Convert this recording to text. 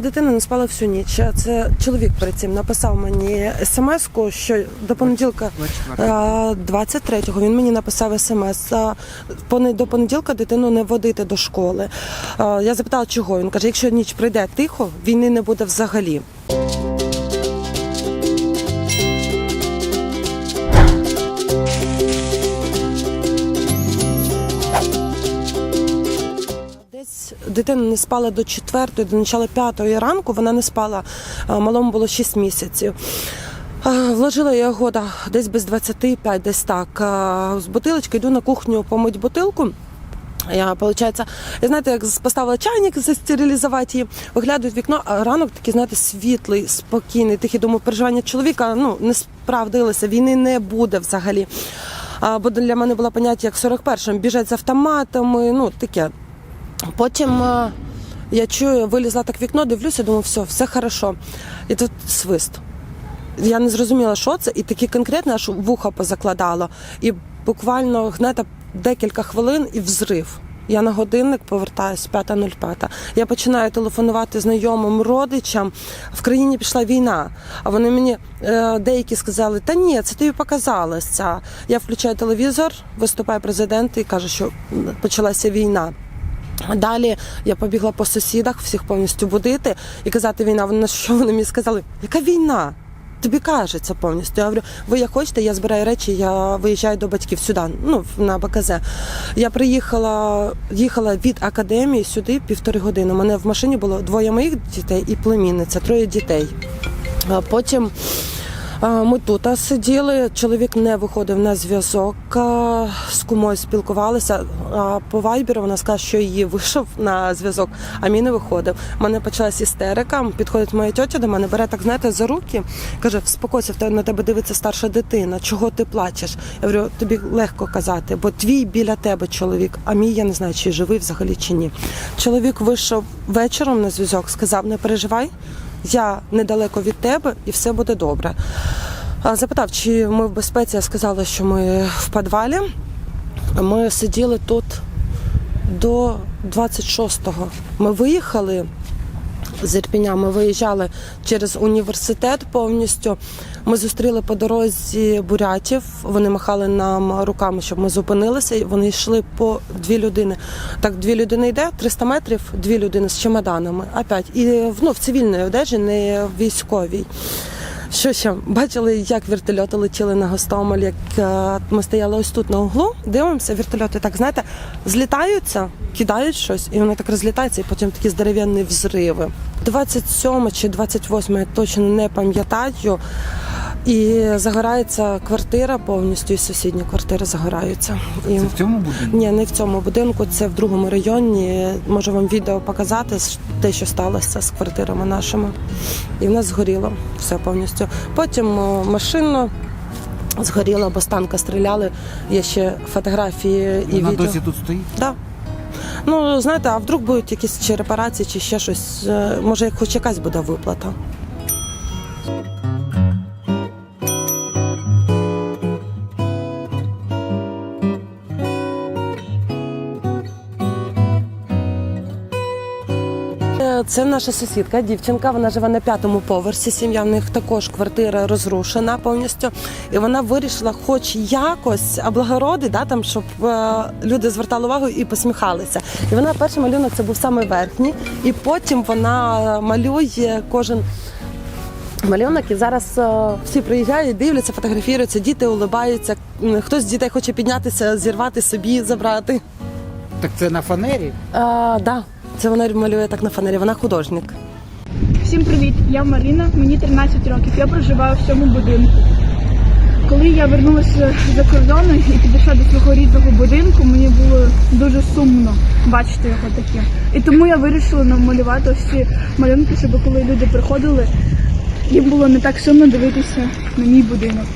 Дитина не спала всю ніч. Це чоловік перед цим написав мені смс-ку, що до понеділка е, 23-го він мені написав смс. е, До понеділка дитину не водити до школи. Е, Я запитала, чого. Він каже, якщо ніч прийде тихо, війни не буде взагалі. Десь дитина не спала до четвертої, до начала п'ятої ранку. Вона не спала. Малому було 6 місяців. Вложила я його да, десь без 25, десь так. З бутилочки йду на кухню помить бутилку. Я, получается, я знаєте, як поставила чайник застерилізувати її, виглядаю в вікно, а ранок такий, знаєте, світлий, спокійний, тихий. Думаю, переживання чоловіка ну, не справдилися, війни не буде взагалі. А, бо для мене було поняття, як 41-му, біжать з автоматами, ну таке. Потім е, я чую, вилізла так вікно, дивлюся, думаю, все, все хорошо. І тут свист. Я не зрозуміла, що це, і такі конкретно аж вуха позакладало. І буквально гнета декілька хвилин і взрив. Я на годинник повертаюсь 5.05. Я починаю телефонувати знайомим родичам. В країні пішла війна. А вони мені е, деякі сказали: та ні, це тобі показалося. Я включаю телевізор, виступає президент і каже, що почалася війна. Далі я побігла по сусідах, всіх повністю будити і казати війна. Вони що вони мені сказали? Яка війна? Тобі кажеться повністю. Я говорю, ви як хочете, я збираю речі, я виїжджаю до батьків сюди, ну на БКЗ. Я приїхала, їхала від академії сюди півтори години. У мене в машині було двоє моїх дітей і племінниця, троє дітей. Потім ми тут сиділи. Чоловік не виходив на зв'язок. З кумою спілкувалися. По вайберу вона сказала, що її вийшов на зв'язок, а мій не виходив. У мене почалась істерика. Підходить моя тьотя до мене, бере так, знаєте, за руки. каже: Вспокойся, на тебе дивиться старша дитина. Чого ти плачеш? Я говорю, тобі легко казати, бо твій біля тебе чоловік, а мій я не знаю, чи живий взагалі чи ні. Чоловік вийшов вечором на зв'язок, сказав: не переживай я недалеко від тебе і все буде добре. Запитав, чи ми в безпеці, я сказала, що ми в підвалі. Ми сиділи тут до 26-го. Ми виїхали з Ірпіня, ми виїжджали через університет повністю. Ми зустріли по дорозі бурятів. Вони махали нам руками, щоб ми зупинилися. Вони йшли по дві людини. Так, дві людини йде, 300 метрів, дві людини з чемоданами. Опять. І ну, в цивільної одежі, не військовій. Що ще бачили, як вертольоти летіли на Гостомель, як е, ми стояли ось тут на углу, дивимося, вертольоти так, знаєте, злітаються, кидають щось, і воно так розлітається, і потім такі здерев'яні взриви. 27 чи 28, я точно не пам'ятаю. І загорається квартира повністю, і сусідні квартири загораються. І... Це в цьому будинку? Ні, не в цьому будинку, це в другому районі. Можу вам відео показати те, що сталося з квартирами нашими. І в нас згоріло все повністю. Потім машина згоріла, бо з танка стріляли. Є ще фотографії і Вона відео. досі тут стоїть? Да. Ну, знаєте, а вдруг будуть якісь чи репарації, чи ще щось. Е, Може, хоч якась буде виплата. Це наша сусідка, дівчинка. Вона живе на п'ятому поверсі. Сім'я в них також квартира розрушена повністю. І вона вирішила, хоч якось облагородити, да, там, щоб е, люди звертали увагу і посміхалися. І вона перший малюнок це був саме верхній, і потім вона малює кожен. Малюнок і зараз е, всі приїжджають, дивляться, фотографіруються, діти улибаються. Хтось з дітей хоче піднятися, зірвати собі, забрати. Так це на фанері? А, да, це вона малює так на фанері. Вона художник. Всім привіт! Я Марина, мені 13 років. Я проживаю в цьому будинку. Коли я вернулася за кордону і підійшла до свого рідного будинку, мені було дуже сумно бачити його таким. І тому я вирішила намалювати ось ці малюнки, щоб коли люди приходили, їм було не так сумно дивитися на мій будинок.